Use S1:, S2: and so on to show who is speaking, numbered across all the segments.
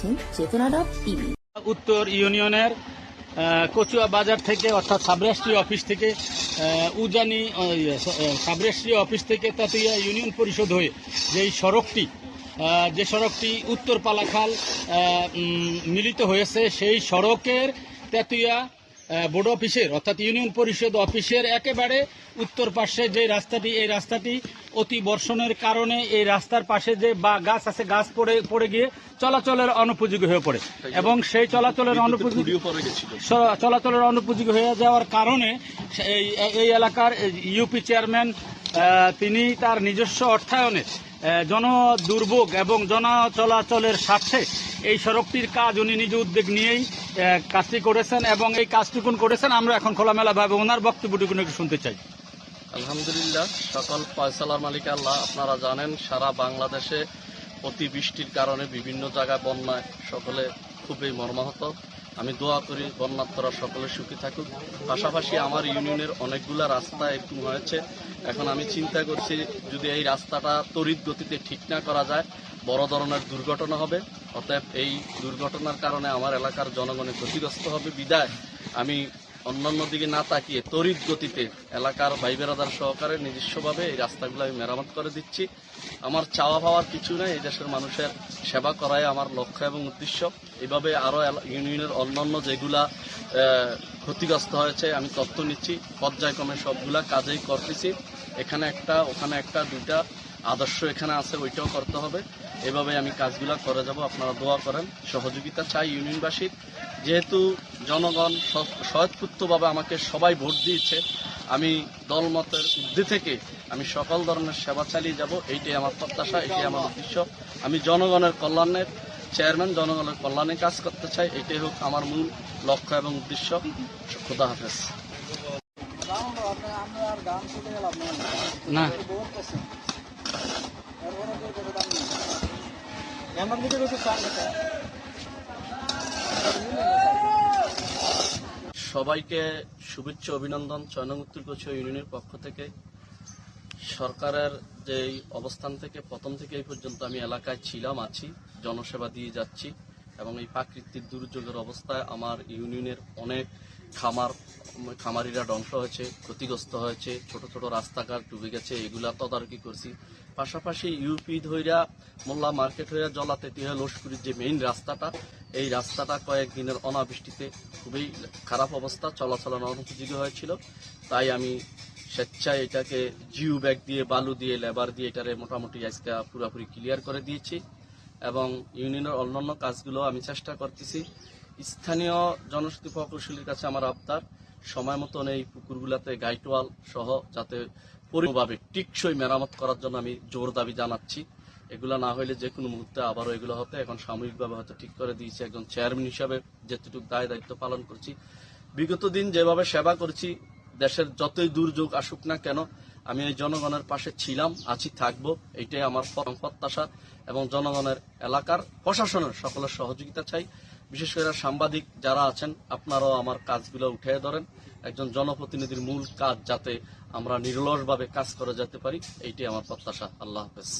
S1: দেখছেন চেতনা dot TV.
S2: উত্তর ইউনিয়নের কচুয়া বাজার থেকে অর্থাৎ সাবরাষ্ট্রীয় অফিস থেকে উজানি ইয়ে, স- আহ, সাবরাষ্ট্রীয় অফিস থেকে তাতিয়া ইউনিয়ন পরিষদ হয়ে যেই সড়কটি যে সড়কটি উত্তর পালাখাল মিলিত হয়েছে সেই সড়কের তেতুয়া বোর্ড অফিসের অর্থাৎ ইউনিয়ন পরিষদ অফিসের একেবারে উত্তর পাশে যে রাস্তাটি এই রাস্তাটি অতি বর্ষণের কারণে এই রাস্তার পাশে যে বা গাছ আছে গাছ পড়ে পড়ে গিয়ে চলাচলের অনুপযোগী হয়ে পড়ে। এবং সেই চলাচলের অনুপযোগী চলাচলের অনুপযোগী হয়ে যাওয়ার কারণে এই এই এলাকার ইউপি চেয়ারম্যান তিনি তার নিজস্ব অর্থায়নে জন দুর্ভোগ এবং জন চলাচলের স্বার্থে এই সড়কটির কাজ উনি নিজ উদ্যোগ নিয়েই কাজটি করেছেন এবং এই কাজটুকুন করেছেন। আমরা এখন খোলামেলাভাবে ওনার বক্তব্যটুকুন একটু শুনতে চাই।
S3: আলহামদুলিল্লাহ, সকল ফয়সালার মালিক আল্লাহ, আপনারা জানেন সারা বাংলাদেশে অতিবৃষ্টির কারণে বিভিন্ন জায়গায় বন্যায় সকলে খুবই মর্মাহত। আমি দোয়া করি বন্যাত্মরা সকলে সুখী থাকুক। পাশাপাশি আমার ইউনিয়নের অনেকগুলা রাস্তা এরকম হয়েছে। এখন আমি চিন্তা করছি, যদি এই রাস্তাটা তড়িৎ গতিতে ঠিক না করা যায়, বড় ধরনের দুর্ঘটনা হবে। অতএব এই দুর্ঘটনার কারণে আমার এলাকার জনগণের ক্ষতিগ্রস্ত হবে। বিদায়, আমি অন্যান্য দিকে না তাকিয়ে তড়িৎ গতিতে এলাকার ভাই বেড়াদার সহকারে নিজস্বভাবে এই রাস্তাগুলো আমি মেরামত করে দিচ্ছি। আমার চাওয়া পাওয়ার কিছু নেই, এই দেশের মানুষের সেবা করাই আমার লক্ষ্য এবং উদ্দেশ্য। এভাবে আরও ইউনিয়নের অন্যান্য যেগুলা ক্ষতিগ্রস্ত হয়েছে, আমি তথ্য নিচ্ছি। পর্যায়ক্রমে সবগুলা কাজেই করতেছি। এখানে একটা, ওখানে একটা, দুইটা আদর্শ এখানে আছে ওইটাও করতে হবে। এভাবে আমি কাজগুলো করে যাব। আপনারা দোয়া করেন সহযোগিতা চাই ইউনিয়নবাসীর। যেহেতু জনগণ স- স্বয়ৎপূর্তভাবে আমাকে সবাই ভোট দিয়েছে আমি দলমতের ঊর্ধ্বে থেকে আমি সকল ধরনের সেবা চালিয়ে যাব। এইটাই আমার প্রত্যাশা এটাই আমার উদ্দেশ্য। আমি জনগণের কল্যাণের চেয়ারম্যান জনগণের কল্যাণে কাজ করতে চাই। এটাই হোক আমার মূল লক্ষ্য এবং উদ্দেশ্য। খোদা হাফেজ।
S2: না।
S3: সবাইকে শুভেচ্ছা, অভিনন্দন চয়নং উত্তর কোচীয় ইউনিয়নের পক্ষ থেকে। সরকারের যে অবস্থান থেকে, প্রথম থেকে এই পর্যন্ত আমি এলাকায় ছিলাম, আছি, জনসেবা দিয়ে যাচ্ছি এবং এই প্রাকৃতিক দুর্যোগের অবস্থায় আমার ইউনিয়নের অনেক খামার খামারিরা ধ্বংস হয়েছে, ক্ষতিগ্রস্ত হয়েছে, ছোট ছোট রাস্তাঘাট ডুবে গেছে, এগুলা তদারকি করছি। পাশাপাশি ইউপি ধইরা, মোল্লা মার্কেট হইয়া জলাতেতি হয়ে লস্করির যে মেইন রাস্তাটা, এই রাস্তাটা কয়েকদিনের অনাবৃষ্টিতে খুবই খারাপ অবস্থা চলাচলের অনুপযোগী হয়েছিল। তাই আমি স্বেচ্ছায় এটাকে জিও ব্যাগ দিয়ে, বালু দিয়ে, লেবার দিয়ে এটারে মোটামুটি আজকে পুরোপুরি ক্লিয়ার করে দিয়েছি এবং ইউনিয়নের অন্যান্য কাজগুলো আমি চেষ্টা করতেছি। স্থানীয় জনশক্তি প্রকৌশলীর কাছে আমার আবদার সময় মতন এই পুকুরগুলাতে গাইটোয়াল সহ যাতে পরিভাবে টিকসই মেরামত করার জন্য আমি জোর দাবি জানাচ্ছি। এগুলো না হইলে যে কোনো মুহূর্তে আবারও এগুলো হতে এখন সাময়িকভাবে হয়তো ঠিক করে দিয়েছি একজন চেয়ারম্যান হিসাবে যেটুকু দায় দায়িত্ব পালন করছি। বিগত দিন যেভাবে সেবা করছি, দেশের যতই দুর্যোগ আসুক না কেন, আমি এই জনগণের পাশে ছিলাম, আছি, থাকব, এইটাই আমার প্রত্যাশা এবং জনগণের এলাকার প্রশাসনের সকলের সহযোগিতা চাই। বিশেষ করে সাংবাদিক যারা আছেন, আপনারাও আমার কাজগুলো উঠে ধরেন। একজন জনপ্রতিনিধির মূল কাজ যাতে আমরা নির্লসভাবে কাজ করে যেতে পারি এইটি আমার প্রত্যাশা। আল্লাহ হাফেজ।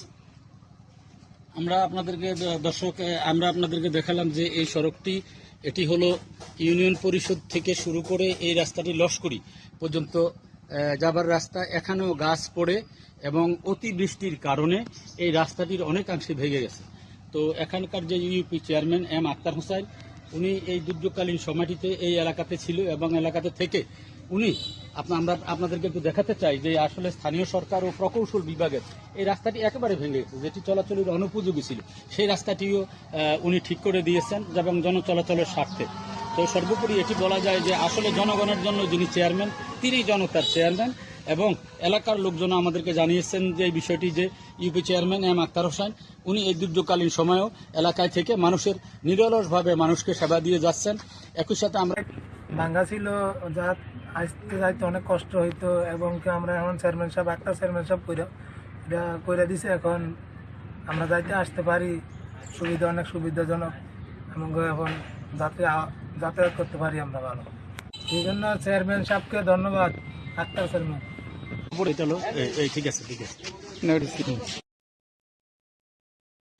S2: আমরা আপনাদেরকে, দর্শক, আমরা আপনাদেরকে দেখালাম যে এই সড়কটি, এটি হলো ইউনিয়ন পরিষদ থেকে শুরু করে এই রাস্তাটি লস্করি পর্যন্ত যাবার রাস্তা। এখানেও গাছ পড়ে এবং অতিবৃষ্টির কারণে এই রাস্তাটির অনেকাংশে ভেঙে গেছে। তো এখানকার যে UP chairman M Akhtar Hossain, উনি এই দুর্যোগকালীন সময়টিতে এই এলাকাতে ছিল এবং এলাকাতে থেকে উনি আমরা আপনাদেরকে একটু দেখাতে চাই যে আসলে স্থানীয় সরকার ও প্রকৌশল বিভাগের এই রাস্তাটি একেবারে ভেঙে গেছে, যেটি চলাচলের অনুপযোগী ছিল। সেই রাস্তাটিও উনি ঠিক করে দিয়েছেন এবং জনচলাচলের স্বার্থে। তো সর্বোপরি এটি বলা যায় যে আসলে জনগণের জন্য যিনি চেয়ারম্যান তিনি জনতার চেয়ারম্যান। এবং এলাকার লোকজন আমাদেরকে জানিয়েছেন যে এই বিষয়টি যে UP chairman M Akhtar Hossain উনি এই দুর্যোগকালীন সময়েও এলাকায় থেকে মানুষের নিরলসভাবে মানুষকে সেবা দিয়ে যাচ্ছেন। একই সাথে আমরা
S4: ভাঙ্গা ছিল, যা আসতে যাইতে অনেক কষ্ট হইতো এবং কি আমরা এখন চেয়ারম্যান সাহেব একটা চেয়ারম্যান সাহেব কইরা এটা কইরা দিছে, এখন আমরা যাইতে আসতে পারি, সুবিধা, অনেক সুবিধাজনক। এবং এখন যাতে যাতায়াত করতে পারি আমরা ভালো। এই জন্য চেয়ারম্যান সাহেবকে ধন্যবাদ আক্তার চেয়ারম্যান
S2: এটা হলো এই- এই ঠিক আছে ঠিক আছে।